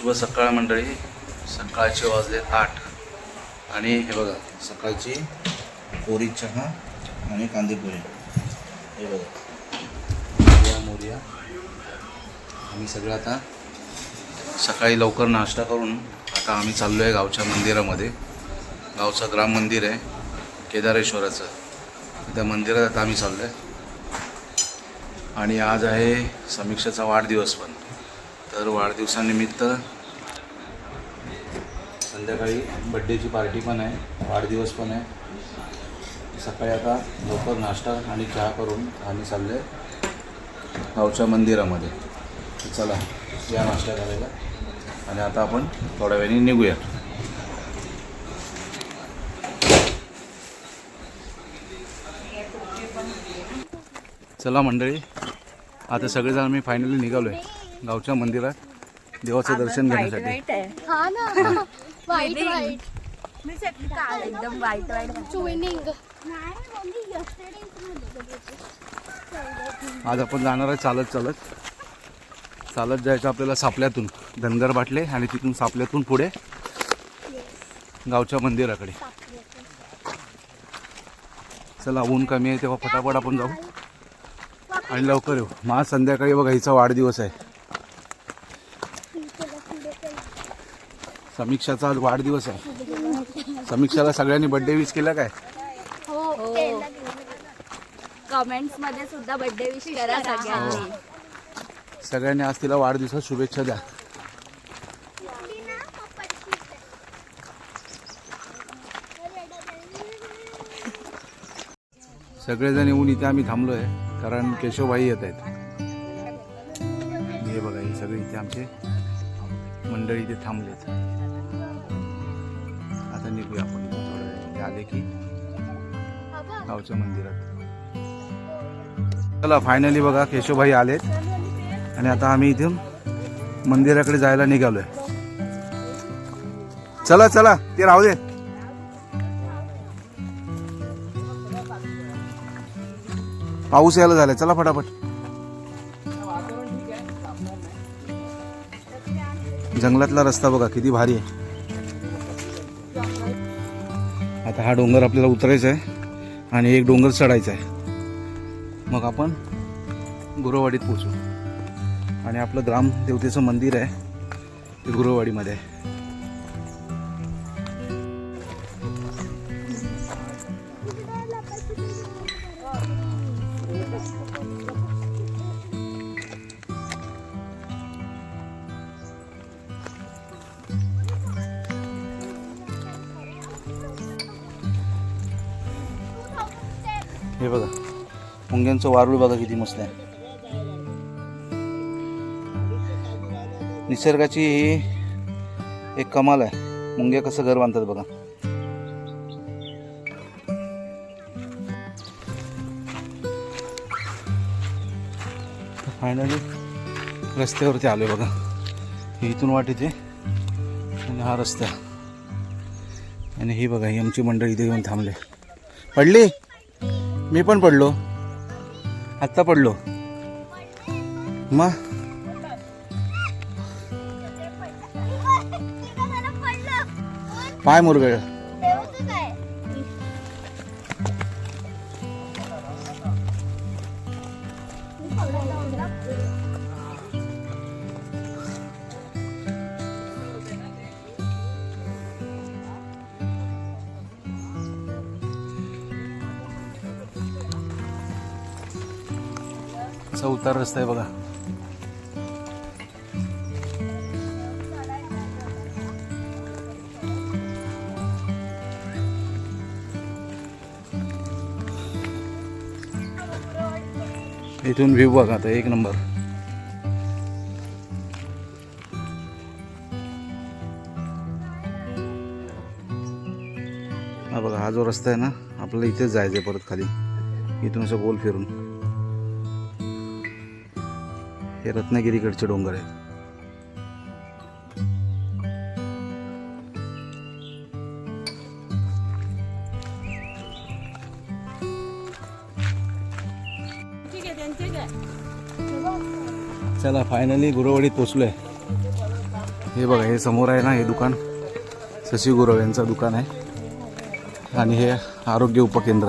शुभ सकाळ मंडळी. सकाळचे वाजले आठ. आणि हे बघा सकाळची कोरी चहा आणि कांदे हे बघा. मोर्या आम्ही सगळं आता सकाळी लवकर नाश्ता करून आता आम्ही चाललो आहे गावच्या मंदिरामध्ये. गावचं ग्राम मंदिर आहे केदारेश्वराचं. त्या मंदिरात आता आम्ही चाललो आहे आणि आज आहे समीक्षेचा वाढदिवस पण. तर वाढदिवसानिमित्त संध्याकाळी बड्डेची पार्टी पण आहे वाढदिवस पण आहे. सकाळी आता लवकर नाश्ता आणि चहा करून आम्ही चालले गावच्या मंदिरामध्ये. चला या नाश्ता करायला. आणि आता आपण थोड्या वेळाने निघूया. चला मंडळी आता सगळेजण आम्ही फायनली निघालो आहे गावच्या मंदिरात देवाचं दर्शन घेण्यासाठी. हा ना. वाईट वाईट एकदम वाईट वाईट ट्विनिंग आज आपण जाणार आहे चालत चालत. चालत जायचं आपल्याला सापल्यातून. धनगर बाटले आणि तिथून सापल्यातून पुढे गावच्या मंदिराकडे. चला ऊन कमी आहे तेव्हा फटाफट आपण जाऊ. आणि लवकर येऊ. आज संध्याकाळी बघा हिचा वाढदिवस आहे. समीक्षाचा आज वाढदिवस आहे. समीक्षाला सगळ्यांनी बड्डे विश केला काय? हो कमेंट्समध्ये सुद्धा बर्थडे विश करा सगळ्यांनी. सगळ्यांनी आज तिला वाढदिवसात शुभेच्छा द्या. सगळेजण येऊन इथे आम्ही थांबलो आहे कारण केशवभाई येत आहेत. हे बघा ही सगळी इथे आमचे मंडळी इथे थांबलेत. आले की? गावच्या मंदिरात. चला फायनली बघा केशवभाई आलेत आणि आता आम्ही इथून मंदिराकडे जायला निघालोय. चला चला ते राहू दे. पाऊस यायला झालाय. चला फटाफट. जंगलातला रस्ता बघा किती भारी आहे. आता हा डोंगर आपल्याला उतरायचा आहे आणि एक डोंगर चढायचा आहे. मग आपण गुरुवाडीत पोचू आणि आपलं ग्रामदेवतेचं मंदिर आहे ते गुरुवाडीमध्ये. आहे हे बघा. मुंग्यांचं वारूळ बघा किती मस्त आहे. निसर्गाची ही एक कमाल आहे. मुंग्या कसं घर बांधतात बघा. फायनली रस्त्यावरती आलोय बघा. इथून वाट येते. आणि हा रस्ता. आणि ही बघा ही आमची मंडळी इथे येऊन थांबले. पडली? मी पण पडलो. आत्ता पडलो. मग पाय मुरगळ. असा रस्ता आहे बघा. इथून व्ह्यू बघा आता एक नंबर हा बघा हा जो रस्ता आहे ना आपल्याला इथेच जायचं आहे परत खाली. इथून असं गोल फिरून. हे रत्नागिरीकडचे डोंगर आहेत. चला फायनली गुरुवाडीत पोचलोय. हे बघा हे समोर आहे ना हे दुकान. शशी गुरव यांचं दुकान आहे. आणि हे आरोग्य उपकेंद्र.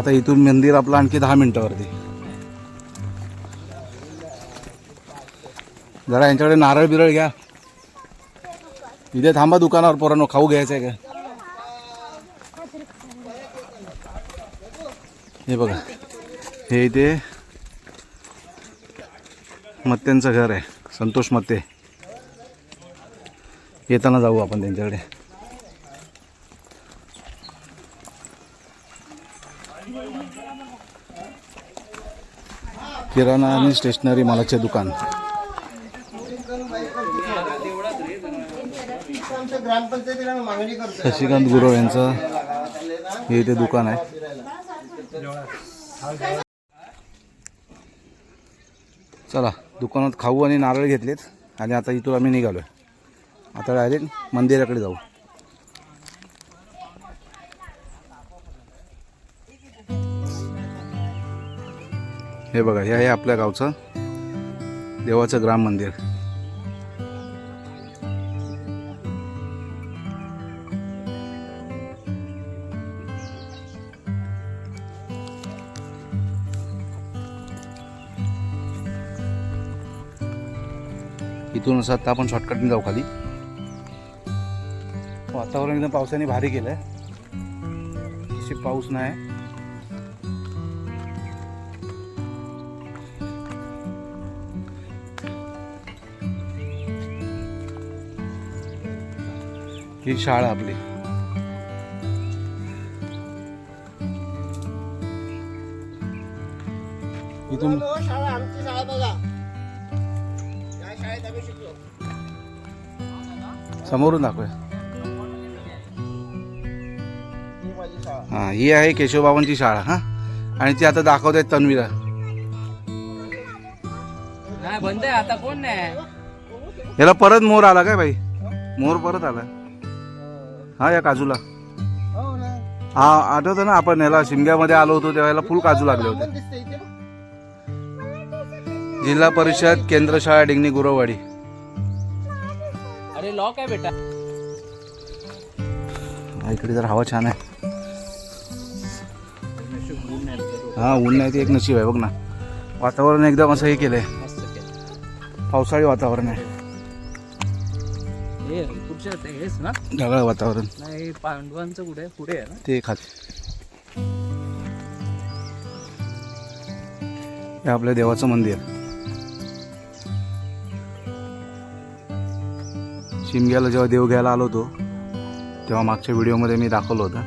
आता इथून मंदिर आपलं आणखी दहा मिनिटावरती. जरा यांच्याकडे नारळ बिरळ घ्या. इथे थांबा दुकानावर पोरांनो खाऊ घ्यायचं आहे का? हे बघा हे इथे मत्त्यांचं घर आहे संतोष मत्ते येताना जाऊ आपण त्यांच्याकडे. किराणा आणि स्टेशनरी मालाचे दुकान. शशिकांत गुरव यांचं हे इथे दुकान आहे. चला दुकानात खाऊ आणि नारळ घेतलेत आणि आता इथून आम्ही निघालोय. आता डायरेक्ट मंदिराकडे जाऊ. हे बघा हे आहे आपल्या गावचं देवाचं ग्राम मंदिर. इथून असं आता आपण शॉर्टकटने जाऊ खाली. वातावरण एकदम पावसाने भारी केलं आहे पाऊस नाही. ही शाळा आपली. इथून समोरून दाखवूया. हा ही आहे केशवबाबांची शाळा हा? आणि ती आता दाखवत आहेत तन्वीला. नाही बंद आहे. आता कोण नाही? याला परत मोर आला काय बाई? मोर परत आला. हा या काजूला. हा आठवतं ना आपण याला शिमग्यामध्ये आलो होतो तेव्हा याला फुल काजू लागले होते. जिल्हा परिषद केंद्र शाळा डिंगणी गुरववाडी. अरे लॉक आहे बेटा. हा, इकडे जर हवा छान आहे. हा ऊन नाही ते एक नशीब आहे बघ ना. वातावरण एकदम असं हे केलंय. मस्त. पावसाळी वातावरण आहे. हे पुढच्या ते हेच ना. ढगाळ वातावरण. नाही पांडवांचं कुठे? पुढे आहे ना. ते खात हे आपल्या देवाचं मंदिर. शिमग्याला जेव्हा देव घ्यायला आलो होतो तेव्हा मागच्या व्हिडिओमध्ये मी दाखवलं होतं.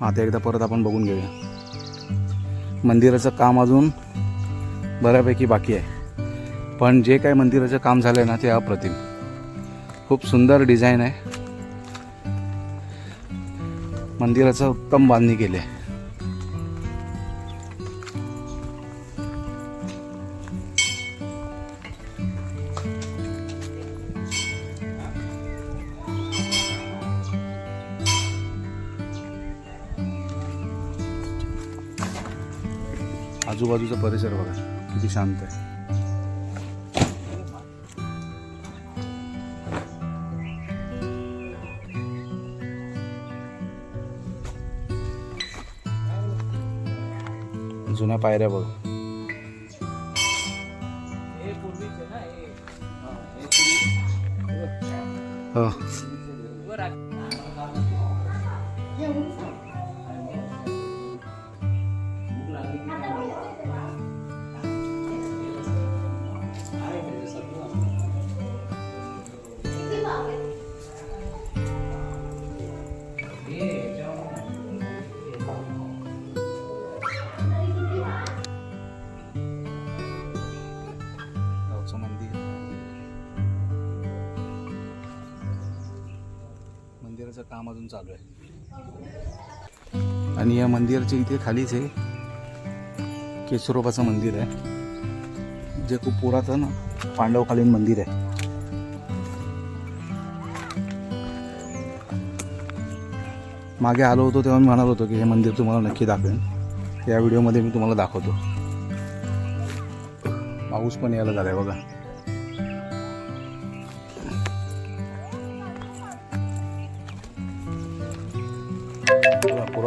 मग आता एकदा परत आपण बघून घेऊया. मंदिराचं काम अजून बऱ्यापैकी बाकी आहे. पण जे काय मंदिराचं काम झालं आहे ना ते अप्रतिम. खूप सुंदर डिझाईन आहे. मंदिराचं उत्तम बांधणी केली आहे. आजूबाजूचा परिसर बघा किती शांत आहे. जुन्या पायऱ्या बघ. हे. काम अजून चालू आहे. आणि या मंदिराच्या इथे खालीच आहे. केशरोबाचं मंदिर आहे. जे खूप पुरातन पांडवकालीन मंदिर आहे. मागे आलो होतो तेव्हा मी म्हणालो होतो की हे मंदिर तुम्हाला नक्की दाखवेन. या व्हिडिओमध्ये मी तुम्हाला दाखवतो. पाऊस पण यायला झालाय बघा,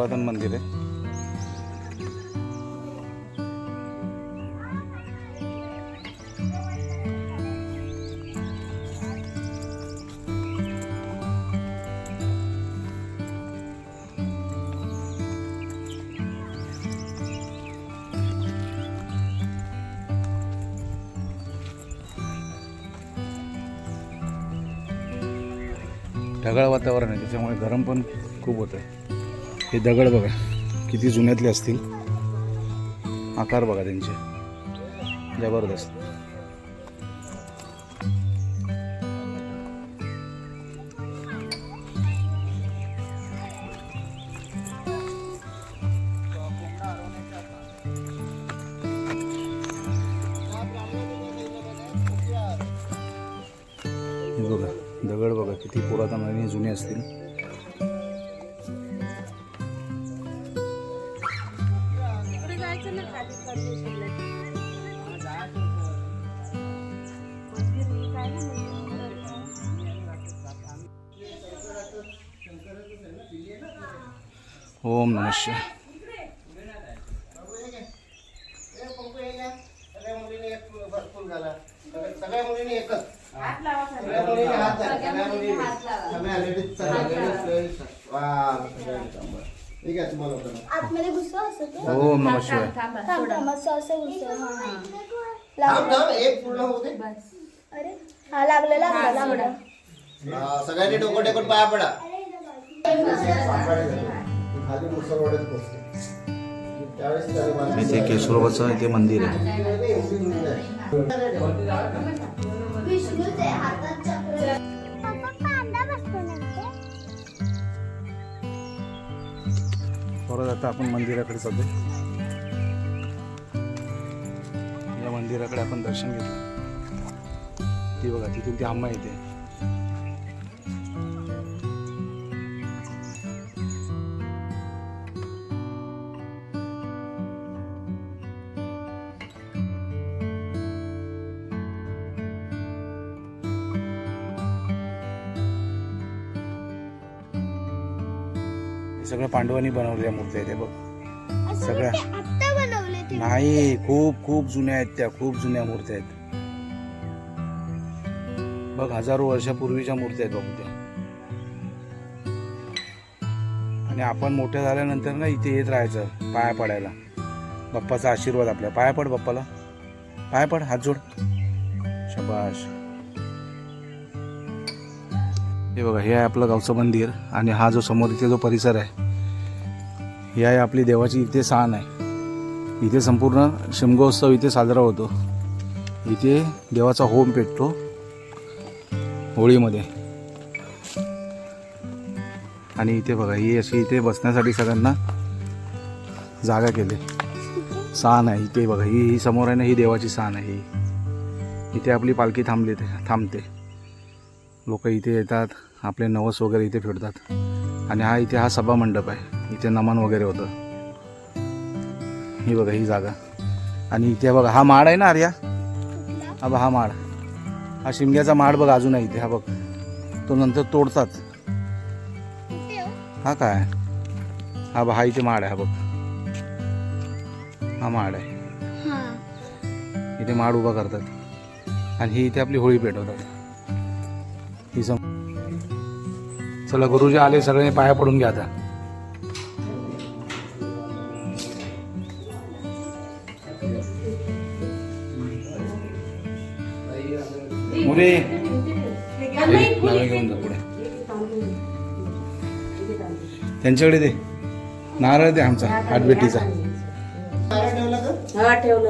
पुरातन मंदिर आहे. ढगाळ वातावरण आहे त्याच्यामुळे गरम पण खूप होतं आहे हे दगड बघा किती जुन्यातले असतील. आकार बघा त्यांचे. जबरदस्त. ओम नमः शिवाय सगळ्या मुलींनी एकच सगळ्या मुलींनी हात मुलींनी. ठीक आहे तुम्हाला. आतमध्ये घुसवा. असं ओम नमः शिवाय असं घुसव हा एक पूर्ण होऊ दे. अरे हा लागलं लागलं लागलं. हा, सगळ्यांनी डोकं टेकून पाया पडा. खाली इथे केशवबाचं इथे मंदिर आहे. परत आता आपण मंदिराकडे चालतो या मंदिराकडे आपण दर्शन घेतलं ती बघा तिथून ती आम्हा येते. पांडवांनी बनवलेल्या मूर्त्या आहेत हे बघ. सगळ्या. नाही खूप खूप जुन्या आहेत त्या खूप जुन्या मूर्त्या आहेत. बघ हजारो वर्षापूर्वीच्या मूर्त्या आहेत बाबू त्या. आणि आपण मोठ्या झाल्यानंतर ना इथे येत राहायचं पाया पडायला. बाप्पाचा आशीर्वाद आपल्या. पाया पड बाप्पाला. पाया पड हात जोड. शबाश हे बघा हे आहे आपलं गावचं मंदिर आणि हा जो समोर इथे जो परिसर आहे ही आहे आपली देवाची इथे स्थान आहे. इथे संपूर्ण शिमगोत्सव इथे साजरा होतो. इथे देवाचा होम पेटतो. होळीमध्ये. आणि इथे बघा ही अशी इथे बसण्यासाठी सगळ्यांना जागा केली. सान आहे इथे बघा ही ही समोर आहे ना ही देवाची सान आहे ही. इथे आपली पालखी थांबली ते थांबते. लोक इथे येतात आपले नवस वगैरे इथे फिरतात. आणि हा इथे हा सभा मंडप आहे. इथे नमन वगैरे होतं. ही बघा ही जागा. आणि इथे बघा हा माड आहे ना आर्या? हा बघा हा माड. हा शिमग्याचा माड बघ अजून आहे इथे. हा बघ. तो नंतर तोडतात. हा काय? हा बघ हा इथे माड आहे हा बघ. हा माड आहे. हा. इथे माड उभा करतात. आणि ही इथे आपली होळी पेटवतात. ही सम चला गुरुजी आले सगळ्यांनी पाया पडून घ्या आता. मुली नारळ घेऊन जा पुढे त्यांच्याकडे दे. नारळ दे आमचा हाटबेटीचा नारळ ठेवला.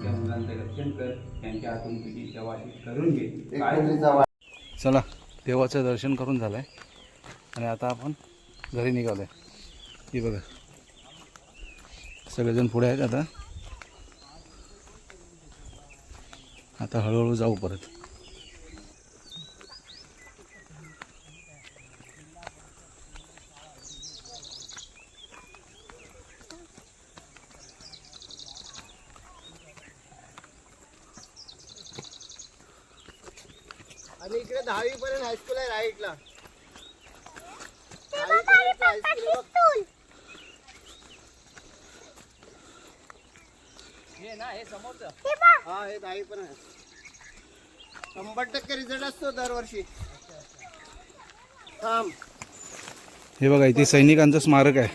तुझ्या मुलांचं रक्षण कर त्यांच्या हातून तुझी सेवा करून घे. काय चला देवाचं दर्शन करून झालं आहे आणि आता आपण घरी निघालो आहे ही बघा. सगळेजण पुढे आहेत आता. आता हळूहळू जाऊ परत आणि इकडे दहावी पर्यंत हायस्कूल आहे राईटला दहावीपर्यंत हायस्कूल आहे बघ. हे ना हे समोरचं. हा हे दहावी पर्यंत आहे. शंभर टक्के रिझल्ट असतो दरवर्षी. थांब. हे बघा इथे सैनिकांचं स्मारक आहे.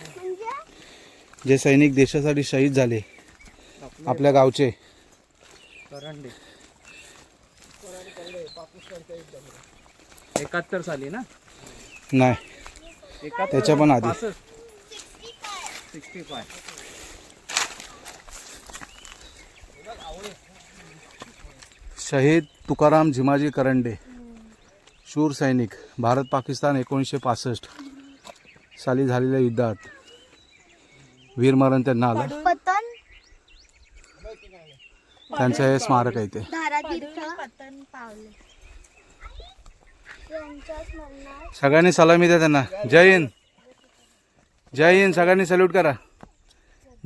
जे सैनिक देशासाठी शहीद झाले आपल्या गावचे. एकाहत्तर साली ना? नाही. त्याच्या पण आधी. सिक्स्टी फाय शहीद तुकाराम झिमाजी करंडे शूर सैनिक भारत पाकिस्तान एकोणीसशे पासष्ट साली झालेल्या युद्धात वीरमरण त्यांना आलं पतन. त्यांचं हे स्मारक आहे ते. धारातीर्थ पतन पावले. यांच्या स्मरणात. सगळ्यांनी सलामी द्या त्यांना. जय हिंद. जय हिंद. सगळ्यांनी सल्यूट करा.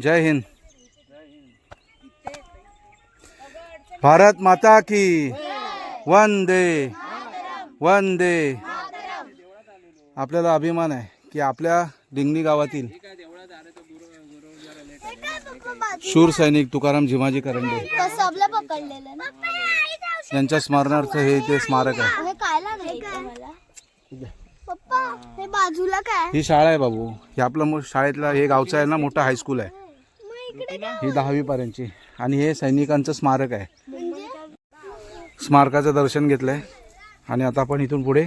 जय हिंद. भारत माता की। वंदे। वंदे। आपल्याला अभिमान आहे की आपल्या डिंगणी गावातील शूर सैनिक तुकाराम झिमाजी करंडे यांच्या स्मरणार्थ हे इथे स्मारक आहे. बाजूला काय? ही शाळा आहे बाबू. हे आपलं शाळेतला हे गावचं आहे ना मोठं हायस्कूल आहे. ही दहावी पर्यंतची आणि हे सैनिकांचं स्मारक आहे. स्मारकाचं दर्शन घेतलंय. आणि आता आपण इथून पुढे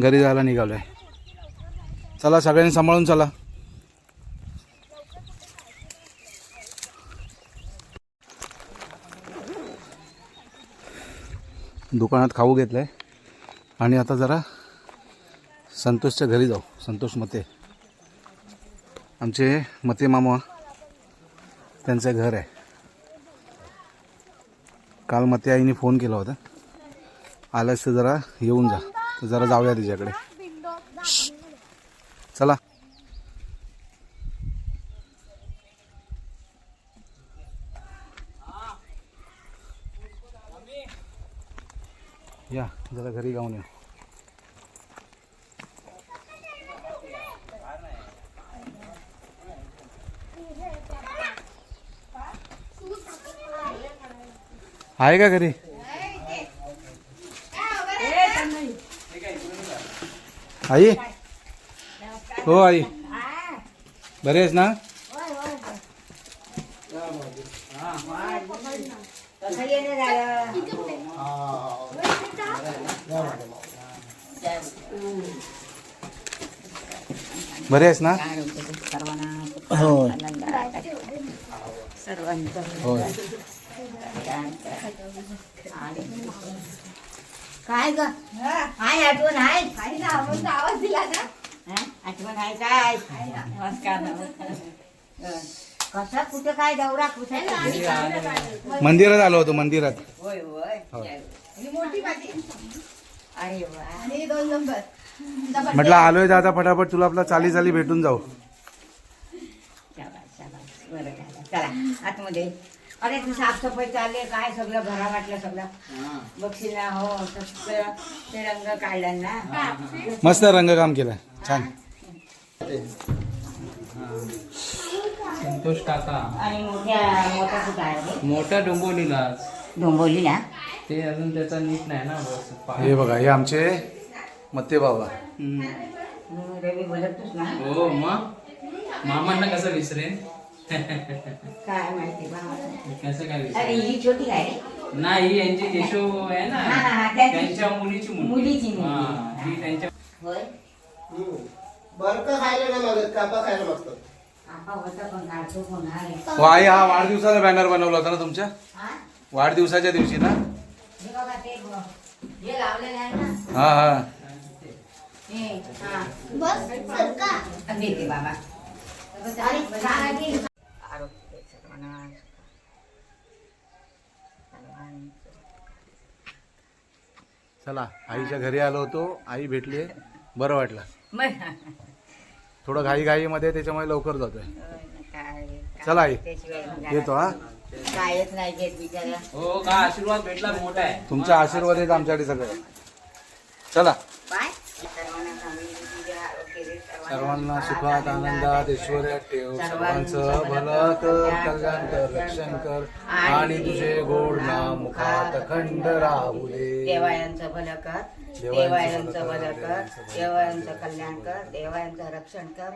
घरी जायला निघालोय. चला सगळ्यांनी सांभाळून चला. दुकानात खाऊ घेतलंय. आणि आता जरा संतोषच्या घरी जाऊ. संतोष मते. आमचे मते मामा. त्यांचं घर आहे. काल मते आईने फोन केला होता. आल्यास तर जरा येऊन जा. जरा जाऊया तिच्याकडे. चला. या जरा घरी जाऊन या. आहे का घरी? आई? हो आई. बरे आहेस ना? बरे आहेस ना? हो होय. काय ग? हाय आठवण आहे? आवाज दिला ना. आठवण आहे काय? नमस्कार नमस्कार. कसा कुठे काय दौरा कुठे? मंदिरात आलो होतो मंदिरात होय होय. हो. अरे वा. म्हटलं आलोय दादा फटाफट तुला आपला चाली चाली भेटून जाऊ. बरं झालं चला आतमध्ये. अरे तू साफसफाई चालली काय सगळं भरा वाटलं सगळं? ना हो सगळं ते रंग काढला ना? मस्त रंगकाम केलं. छान. संतोष काका. आणि मोठ्या मोठा कुठं आहे डोंबोलीला डोंबवली ना ते अजून त्याचा नीट नाही ना हे बघा हे आमचे मत्ते बाबा. हम्म, रवी बोलतोस ना. हो मग? मामांना कसं विसरेन? काय माहिती बा. कसं काय अरे विसरेन ही छोटी काय रे. नाही यांची यशो आहे ना. हा, हा, त्यांची- त्यांच्या मुलीची मुलीची मुलगी. हा, त्यांच्या होय? हम्म. बरं का खायला नाही मागत? कापा खायला मागतात. आपा होता पण काढतो कोण आहे हो आई हा? वाढदिवसाचा बॅनर बनवला होता ना तुमच्या? हा? वाढदिवसाच्या दिवशी ना? हे बघा ते ब- हे लावलेलं आहे ना. हा हा. हे हा. बस सरका देते बाबा. अरे सांगा की आरोग्य सर्वांना सर्वांचं चला आईच्या घरी आलो होतो. आई भेटली बरं वाटलं. थोडं घाई घाईमध्ये त्याच्यामुळे लवकर जातोय. चला आई येतो हा. कायच नाही घेत बिचारा हो का आशीर्वाद भेटला मोठा आहे. तुमचा आशीर्वाद आहे आमच्यासाठी सगळं. चला पाय सर्वांना चांगली बुद्धी द्या, आरोग्य दे, सर्वांना सुखात आनंदात ऐश्वर्यात ठेव. सर्वांचं भलं कर कल्याण कर रक्षण कर. आणि तुझे गोड नाम मुखात अखंड राहू दे देवायांचं भलं कर देवायांचं भलं कर देवायांचं कल्याण कर देवायांचं रक्षण कर.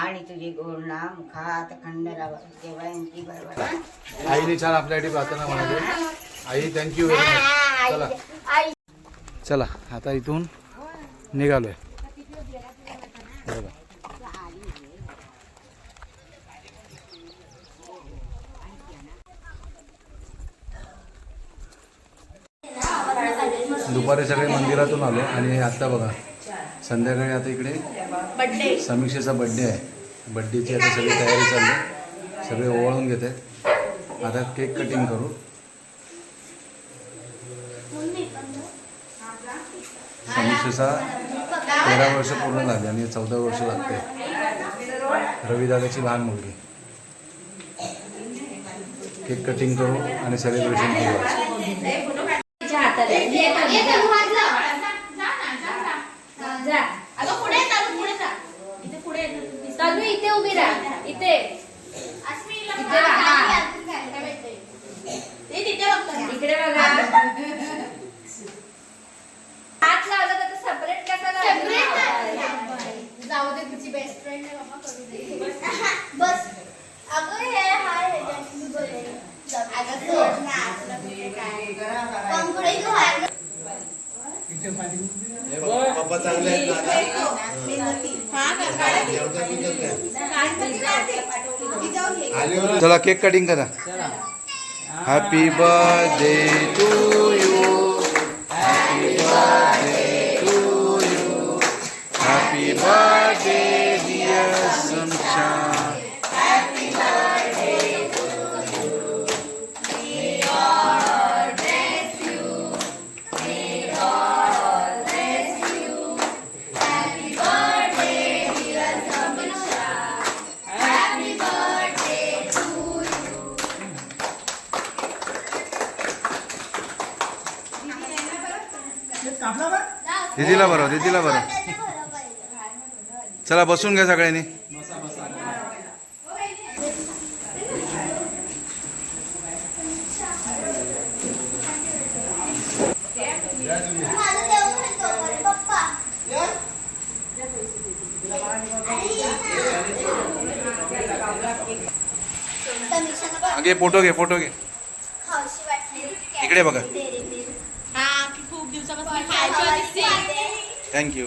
आणि तुझी गोड नाम मुखात अखंड राहावं देवायांची बरोबर आईने छान आपल्यासाठी प्रार्थना म्हणाली. आई थँक्यू व्हेरी मच चला. चला आता इथून निघालोय. बघा दुपारी सगळे मंदिरातून आलो आणि आता बघा संध्याकाळी आता इकडे समीक्षेचा बड्डे आहे. बड्डेची आता सगळी तयारी चालली. सगळे ओवाळून घेत आहेत. आता केक कटिंग करू. समीक्षेचा तेरा वर्ष पूर्ण झाली आणि चौदा वर्ष लागते. रविदादाची लहान मुलगी. केक कटिंग करू आणि सेलिब्रेशन करू आज. तन्वी इथे उभी राहा इथे इथे राहा इकडे बघा हात लावला तर सेपरेट कसा जाऊ दे तुझी बेस्ट फ्रेंड आहे बाबा करू दे बस अगं हे हाय ह्याच्यात मी बोलले अगं सोड ना असलं कुठे काय पंकुडे तू हाय पप्पा चांगले आहेत ना आले चला केक कटिंग करा. हॅपी बर्थडे टू चला बसून घ्या सगळ्यांनी. आगे फोटो घे फोटो घे इकडे बघा. थँक्यू